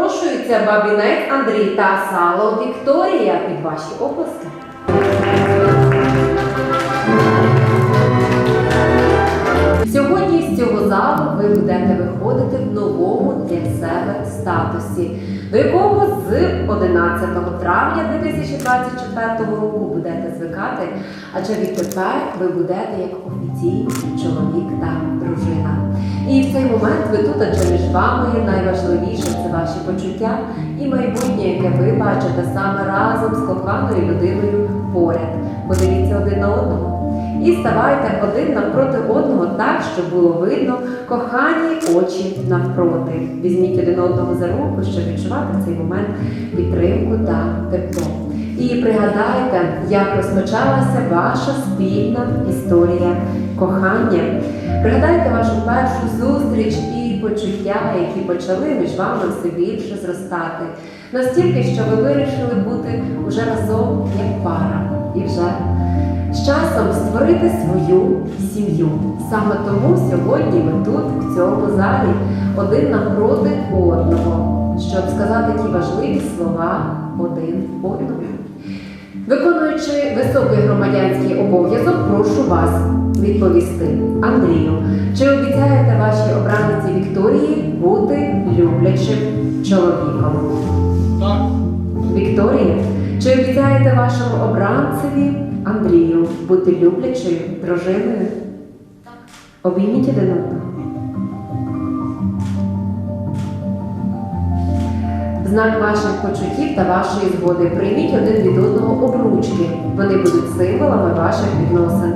Запрошуються бабінець Андрій та сало Вікторія під ваші оплески. Сьогодні з цього залу ви будете виходити в новому для себе статусі, до якого з 11 травня 2024 року будете звикати, адже відтепер ви будете як офіційний чоловік та дружина. І в цей момент ви тут, адже між вами найважливіше це ваші почуття і майбутнє, яке ви бачите саме разом з коханою людиною поряд. Подивіться один на одного. І ставайте один навпроти одного так, щоб було видно кохані очі навпроти. Візьміть один одного за руку, щоб відчувати цей момент підтримку та тепло. І пригадайте, як розпочалася ваша спільна історія кохання. Пригадайте вашу першу зустріч і почуття, які почали між вами все більше зростати. Настільки, що ви вирішили бути вже разом як пара. І вже з часом створити свою сім'ю. Саме тому сьогодні ми тут, в цьому залі, один навпроти одного, щоб сказати ті важливі слова один одному. Виконуючи високий громадянський обов'язок, прошу вас відповісти. Андрію, чи обіцяєте вашій обраниці Вікторії бути люблячим чоловіком? Так, Вікторія, чи обіцяєте вашому обранцеві Андрію бути люблячою дружиною? Так. Обійміть один одного. Знак ваших почуттів та вашої згоди прийміть один від одного обручки. Вони будуть символами ваших відносин.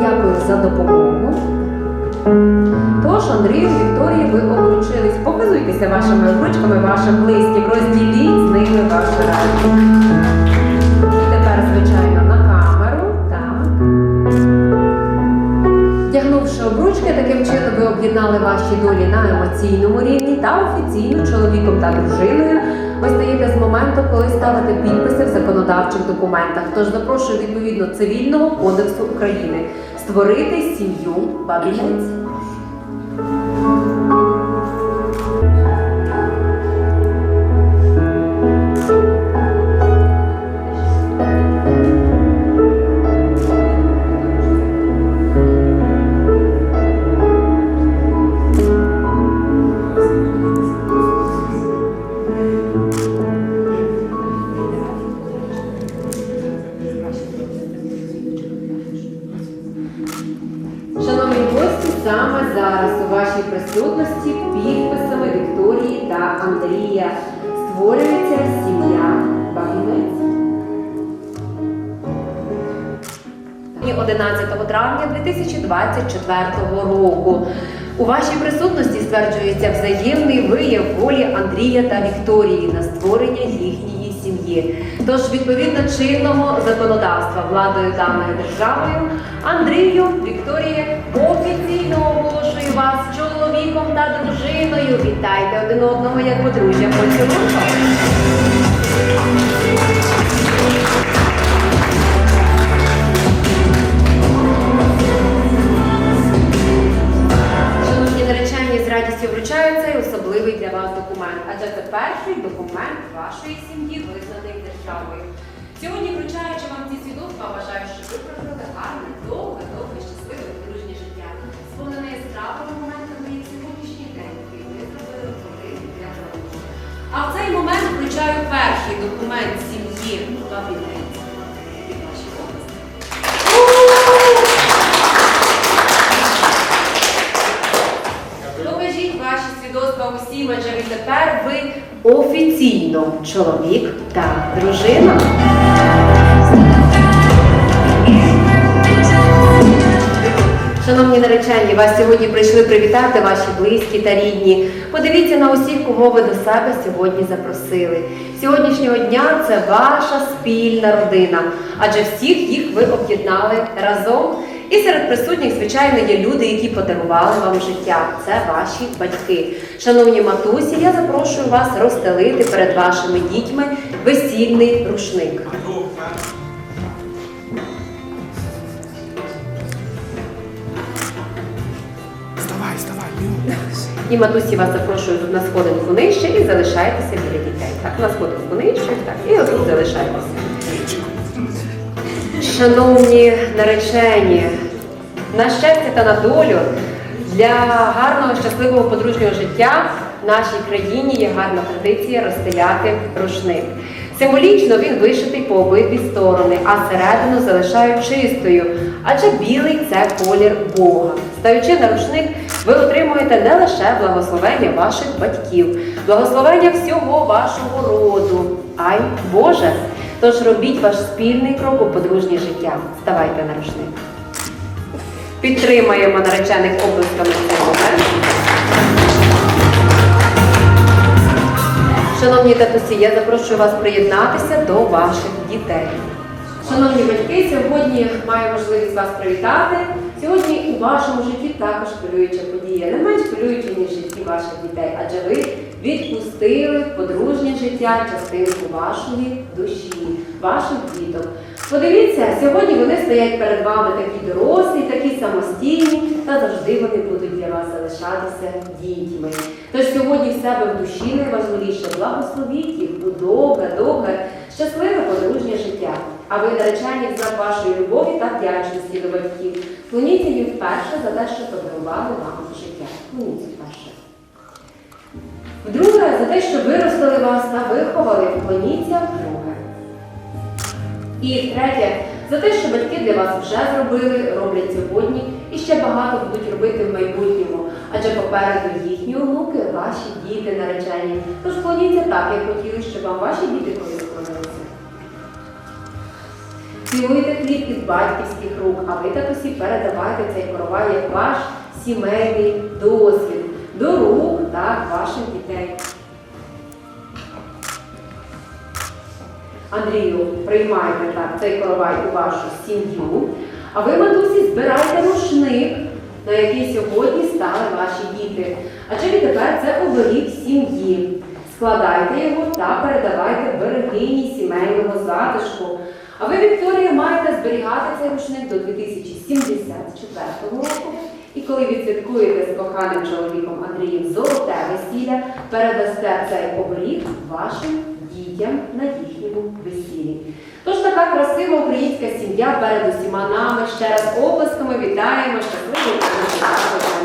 Дякую за допомогу. Тож, Андрію, Вікторії, ви обручились. Показуйтеся вашими обручками, вашим близьким, розділіть з ними вашу радість. Звичайно, на камеру. Так. Вдягнувши обручки, таким чином ви об'єднали ваші долі на емоційному рівні та офіційно чоловіком та дружиною. Ви стаєте з моменту, коли ставите підписи в законодавчих документах. Тож запрошую відповідно цивільного кодексу України створити сім'ю бабінець. Шановні гості, саме зараз у вашій присутності підписами Вікторії та Андрія створюється сім'я Бабінець. 11 травня 2024 року. У вашій присутності стверджується взаємний вияв волі Андрія та Вікторії на створення їхньої сім'ї. Тож, відповідно чинного законодавства владою даною державою, Андрію, Вікторія офіційно оголошую вас чоловіком та дружиною. Вітайте один одного як подружжя поцілунком. Перший документ вашої сім'ї, визнаний державою. Сьогодні, вручаючи вам ці свідоцтва, вважаю, що ви прожили гарне, довге, довге, щасливе подружнє життя, сповнене яскравими моментами як сьогоднішній день, який ви зробили один для родини. А в цей момент включаю перший документ сім'ї Бабінець. Від вашої області. Покажіть ваші свідоцтва усім, адже відтепер ви офіційно чоловік та дружина. Шановні наречені, вас сьогодні прийшли привітати ваші близькі та рідні. Подивіться на усіх, кого ви до себе сьогодні запросили. Сьогоднішнього дня це ваша спільна родина, адже всіх їх ви об'єднали разом. І серед присутніх, звичайно, є люди, які подарували вам життя. Це ваші батьки. Шановні матусі, я запрошую вас розстелити перед вашими дітьми весільний рушник. Вставай, вставай. І матусі вас запрошую тут на сходинку нижче і залишайтеся біля дітей. Так, на сходинку нижче, так, і отут залишайтеся. Шановні наречені, на щастя та на долю для гарного щасливого подружнього життя в нашій країні є гарна традиція розстеляти рушник. Символічно він вишитий по обидві сторони, а середину залишають чистою, адже білий це колір Бога. Стаючи на рушник, ви отримуєте не лише благословення ваших батьків, благословення всього вашого роду, а й Боже. Тож робіть ваш спільний крок у подружнє життя. Ставайте на рушник. Підтримаємо наречених облисками цей. Шановні татусі, я запрошую вас приєднатися до ваших дітей. Шановні батьки, сьогодні маю можливість вас привітати. Вашому житті також хвилююча подія, не менш хвилююча, ніж житті ваших дітей, адже ви відпустили в подружнє життя частинку вашої душі, ваших діток. Подивіться, сьогодні вони стоять перед вами такі дорослі, такі самостійні, та завжди вони будуть для вас залишатися дітьми. Тож сьогодні в себе в душі найважливіше благословіть їх у довге, довге, щасливе подружнє життя. А ви, наречені, в знак вашої любові та вдячності до батьків. Клоніться їм вперше за те, що подарували вам життя. Клоніться вперше. Вдруге, за те, що виростили вас та виховали, клоніться вдруге. І третє, за те, що батьки для вас вже зробили, роблять сьогодні і ще багато будуть робити в майбутньому. Адже попереду їхні онуки, ваші діти наречені. Тож клоніться так, як хотіли, щоб вам ваші діти колись. Цілуйте хліб із батьківських рук, а ви татусі передавайте цей коровай як ваш сімейний досвід до рук так, ваших дітей. Андрію, приймайте так цей коровай у вашу сім'ю, а ви, матусі, збирайте рушник, на який сьогодні стали ваші діти. Адже відтепер це оберіг сім'ї. Складайте його та передавайте берегині сімейного затишку. А ви, Вікторія, маєте зберігати цей рушник до 2074 року. І коли відсвяткуєте з коханим чоловіком Андрієм золоте весілля, передасте цей оберіг вашим дітям на їхньому весіллі. Тож така красива українська сім'я перед усіма нами ще раз оплесками вітаємо щасливу